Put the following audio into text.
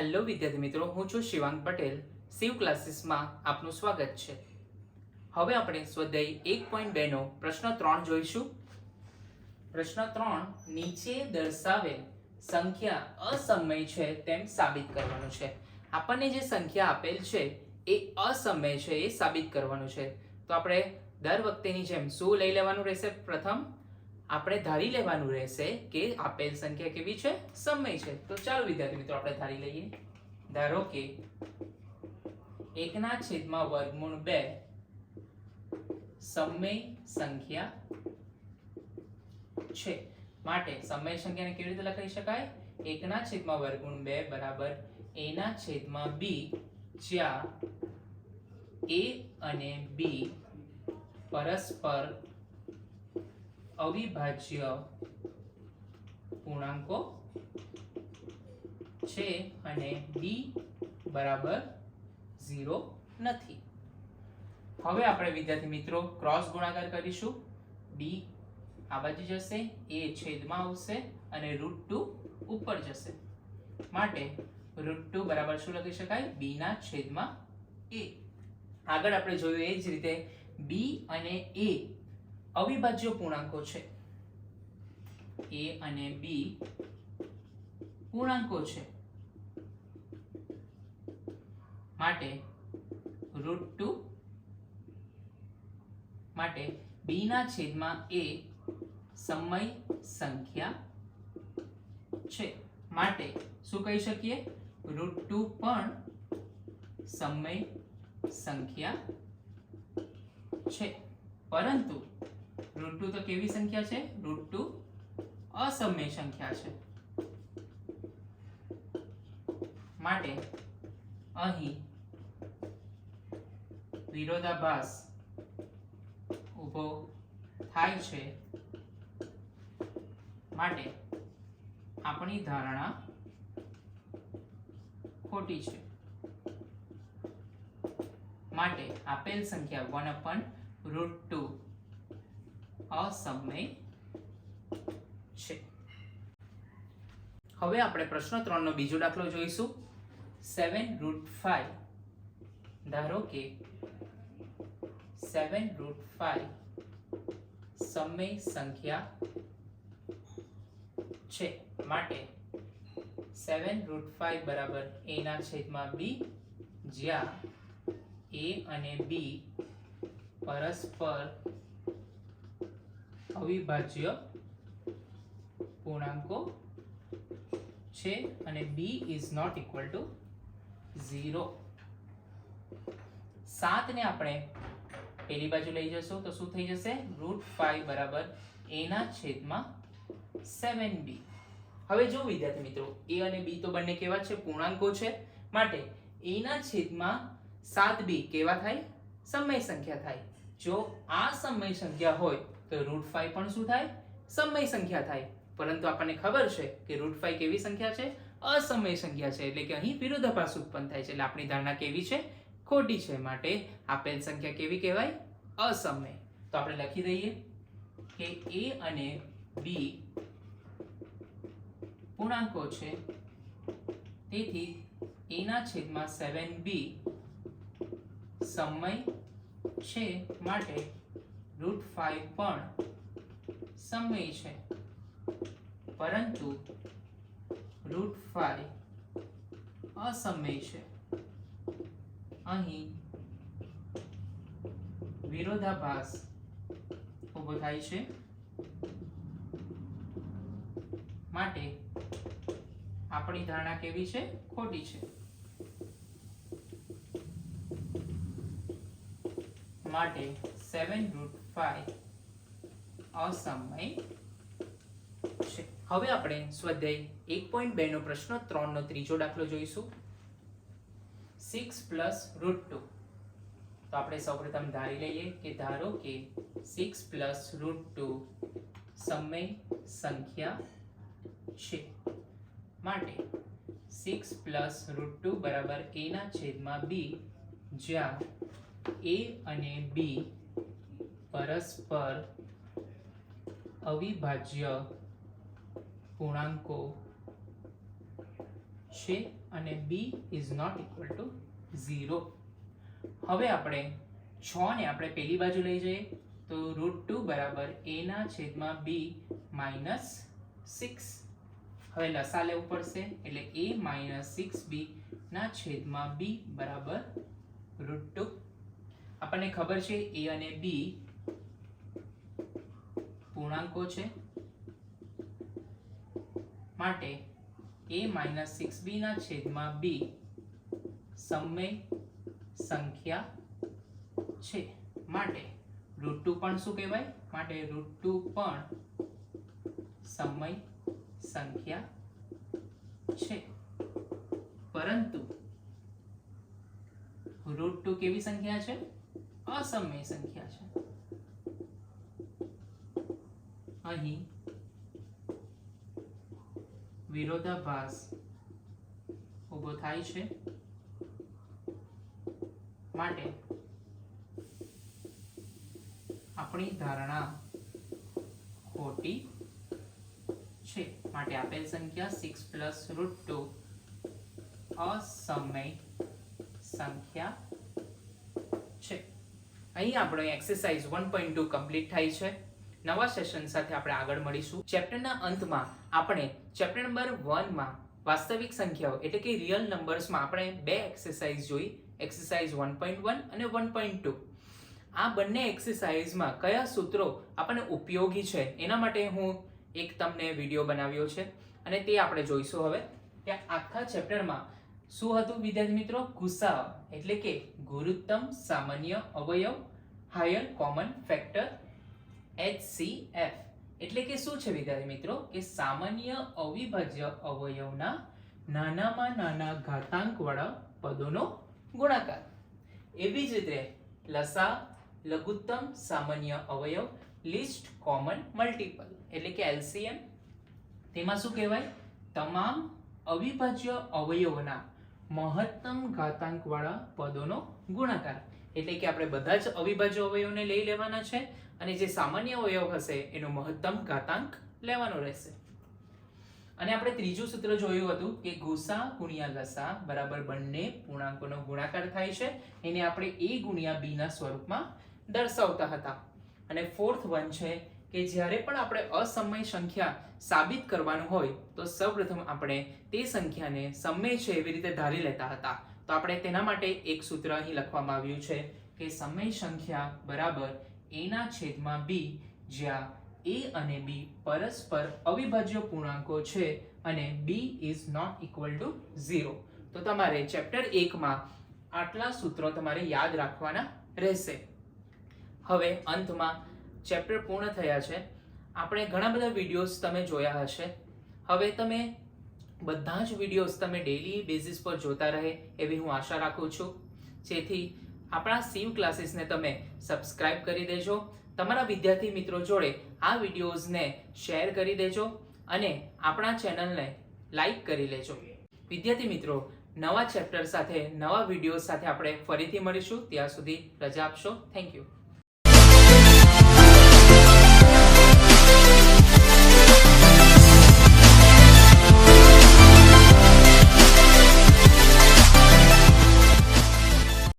Hello વિદ્યાર્થી મિત્રો, હું છું શિવાંગ પટેલ. શિવ ક્લાસીસમાં આપનું સ્વાગત છે. હવે આપણે સ્વાધ્યાય એક પોઈન્ટ બેનો પ્રશ્ન ત્રણ જોઈશું. પ્રશ્ન ત્રણ, નીચે દર્શાવેલ સંખ્યા અસમય છે તેમ સાબિત કરવાનું છે. આપણને જે સંખ્યા આપેલ છે એ અસમય છે એ સાબિત કરવાનું છે. તો આપણે દર વખતેની જેમ શું લઈ લેવાનું રહેશે? પ્રથમ આપણે ધારી લેવાનું રહેશે કે આપેલ સંખ્યા કેવી છે? સમય છે. તો ચાલો, વિદ્યાર્થી મિત્રો, આપણે ધારી લઈએ. ધારો કે એકના છેદમાં વર્ગમૂળ બે સમય સંખ્યા છે. માટે સમય સંખ્યાને કેવી રીતે લખી શકાય? એકના છેદમાં વર્ગમૂળ બે બરાબર એના છેદમાં બી જ્યાં એ અને બી પરસ્પર અવિભાજ્ય પૂર્ણાંકો છે અને બી બરાબર ઝીરો નથી. હવે આપણે વિદ્યાર્થી મિત્રો ક્રોસ ગુણાકાર કરીશું. બી આ બાજુ જશે એ છેદમાં આવશે અને રૂટ ટુ ઉપર જશે. માટે રૂટ ટુ બરાબર શું લખી શકાય? બી ના છેદમાં એ આગળ આપણે જોયું એ જ રીતે બી અને એ અવિભાજ્ય પૂર્ણાંકો છે. એ અને બી પૂર્ણાંકો છે. માટે રૂટ ટુ માટે બી ના છેદમાં એ સમય સંખ્યા છે. માટે શું કહી શકીએ? રૂટ ટુ પણ સમય સંખ્યા છે. પરંતુ રૂટ તો કેવી સંખ્યા છે? રૂટ ટુ અસમય સંખ્યા છે. માટે અહીં વિરોધાભાસ ઊભો થાય છે. માટે આપણી ધારણા ખોટી છે. માટે આપેલ સંખ્યા વન અપન રૂટ ટુ અસમય છે. હવે આપણે પ્રશ્ન ત્રણનો બીજો દાખલો જોઈશું. સેવન રૂટ ફાઈવ ધારો કે સેવન રૂટ ફાઈવ સમય સંખ્યા છે માટે સેવન રૂટ ફાઈવ બરાબર એ ના છેદમાં બી જ્યાં એ અને બી પરસ્પર અવિભાજ્ય પૂર્ણાંકો છે અને B is not equal to zero સાતને આપણે પેલી બાજુ લઈ જશું તો શું થઈ જશે? રૂટ ફાઈવ બરાબર એના છેદમાં સેવન બી હવે જો વિદ્યાર્થી મિત્રો એ અને બી તો બંને કેવા છે? પૂર્ણાંકો છે. માટે એના છેદમાં સાત બી કેવા થાય? સમય સંખ્યા થાય. જો આ સમય સંખ્યા હોય તો રૂટ ફાઈવ પણ શું થાય? સમય સંખ્યા થાય. પરંતુ આપણને ખબર છે કે રૂટ ફાઈવ કેવી સંખ્યા છે? અસમય સંખ્યા છે. એટલે કે અહીં વિરોધાભાસ ઉત્પન્ન થાય છે. એટલે આપણી ધારણા કેવી છે? ખોટી છે. માટે આપેલ સંખ્યા કેવી કહેવાય? અસમય. તો આપણે લખી દઈએ કે એ અને બી પૂર્ણાંકો છે. તેથી એના છેદમાં સેવન બી સમય છે. માટે રૂટ ફાઈવ પણ સમય છે. પરંતુ રૂટ ફાઈવ અસમય છે. અહીં વિરોધાભાસ ઊભો થાય છે. માટે આપણી ધારણા કેવી છે? ખોટી છે. માટે સેવન રૂટ અસમય છે હવે આપણે સ્વાધ્યાય એક પોઈન્ટ બે નો પ્રશ્ન, ત્રણ નો ત્રીજો દાખલો જોઈશું. સિક્સ પ્લસ રૂટ ટુ તો આપણે સૌપ્રથમ ધારી લઈએ કે ધારો કે સિક્સ પ્લસ રૂટ ટુ સમય સંખ્યા છે. માટે સિક્સ પ્લસ રૂટ ટુ બરાબર એના છેદમાં બી જ્યાં એ અને બી પરસ્પર અવિભાજ્ય પૂર્ણાંકો છે અને B is not equal to zero હવે આપણે છ ને આપણે પેલી બાજુ લઈ જઈએ તો રૂટ ટુ બરાબર એના છેદમાં બી માઇનસ સિક્સ હવે લસા લેવું પડશે એટલે એ માઇનસ સિક્સ બી ના છેદમાં બી બરાબર રૂટ ટુ આપણને ખબર છે એ અને બી પૂર્ણાંકો છે. માટે એ માઇનસ સિક્સ બી ના છેદમાં બી સમય સંખ્યા છે. માટે રૂટ ટુ પણ શું કહેવાય? માટે રૂટ ટુ પણ સમય સંખ્યા છે. પરંતુ રૂટ ટુ કેવી સંખ્યા છે? અસમય સંખ્યા છે. અહીં વિરોધાભાસ ઊભો થાય છે માટે આપણી ધારણા ખોટી છે માટે આપેલ સંખ્યા સિક્સ પ્લસ રૂટ ટુ અસમય સંખ્યા છે. અહીં આપણો exercise one point two complete થાય છે. નવા સેશન સાથે આપણે આગળ મળીશું. ચેપ્ટરના અંતમાં આપણે ચેપ્ટર નંબર વનમાં વાસ્તવિક સંખ્યાઓ, એટલે કે રિયલ નંબર્સમાં આપણે બે એક્સરસાઇઝ જોઈ. એક્સરસાઇઝ વન પોઈન્ટ વન અને વન પોઈન્ટ ટુ આ બંને એક્સરસાઇઝમાં કયા સૂત્રો આપણને ઉપયોગી છે, એના માટે હું એક તમને વીડિયો બનાવ્યો છે, અને તે આપણે જોઈશું હવે. કે આખા ચેપ્ટરમાં શું હતું વિદ્યાર્થી મિત્રો? ગુસાઅ એટલે કે ગુરુત્તમ સામાન્ય અવયવ હાયર કોમન ફેક્ટર HCF એટલે કે શું છે વિદ્યાર્થી મિત્રો? કે સામાન્ય અવિભાજ્ય અવયવના નાનામાં નાના ઘાતાંકવાળા પદોનો ગુણાકાર. એવી જ રીતે લસા, લઘુત્તમ, સામાન્ય અવયવ, લિસ્ટ, કોમન, મલ્ટીપલ. એટલે કે LCM તેમાં શું કહેવાય? તમામ અવિભાજ્ય અવયવોના મહત્તમ ઘાતાંકવાળા પદોનો ગુણાકાર. એટલે કે આપણે બધા જ અવિભાજ્ય અવયવોને લઈ લેવાના છે. અને જે સામાન્ય અવયવ હશે, એનો મહત્તમ ઘાતાંક લેવાનો રહેશે. અને આપણે ત્રીજું સૂત્ર જોયું હતું કે ગુસા ગુણ્યા લસા બરાબર બંને પૂર્ણાંકોનો ગુણાકાર થાય છે. એને આપણે એ ગુણ્યા b ના સ્વરૂપમાં દર્શાવતા હતા. અને ફોર્થ વન છે કે જ્યારે પણ આપણે અસમય સંખ્યા સાબિત કરવાનું હોય, તો સૌપ્રથમ આપણે તે સંખ્યાને સમય છે એવી રીતે ધારી લેતા હતા. તો આપણે તેના માટે એક સૂત્ર અહીં લખવામાં આવ્યું છે કે સમય સંખ્યા બરાબર a ના છેદમાં બી, જ્યાં એ અને બી પરસ્પર અવિભાજ્ય પૂર્ણાંકો છે અને B is not equal to zero તો તમારે ચેપ્ટર એકમાં આટલા સૂત્રો તમારે યાદ રાખવાના રહેશે. હવે અંતમાં ચેપ્ટર પૂર્ણ થયા છે. આપણે ઘણા બધા વિડીયોઝ તમે જોયા હશે. હવે તમે બધા જ વિડીયોઝ તમે ડેલી બેઝિસ પર જોતા રહે એવી હું આશા રાખું છું. જેથી આપણા સીવ ક્લાસીસને તમે સબસ્ક્રાઇબ કરી દેજો. તમારા વિદ્યાર્થી મિત્રો જોડે આ વિડીયોઝને શેર કરી દેજો અને આપણા ચેનલને લાઈક કરી લેજો. વિદ્યાર્થી મિત્રો, નવા ચેપ્ટર સાથે, નવા વીડિયો સાથે આપણે ફરીથી મળીશું. ત્યાં સુધી રજા આપશો. Thank you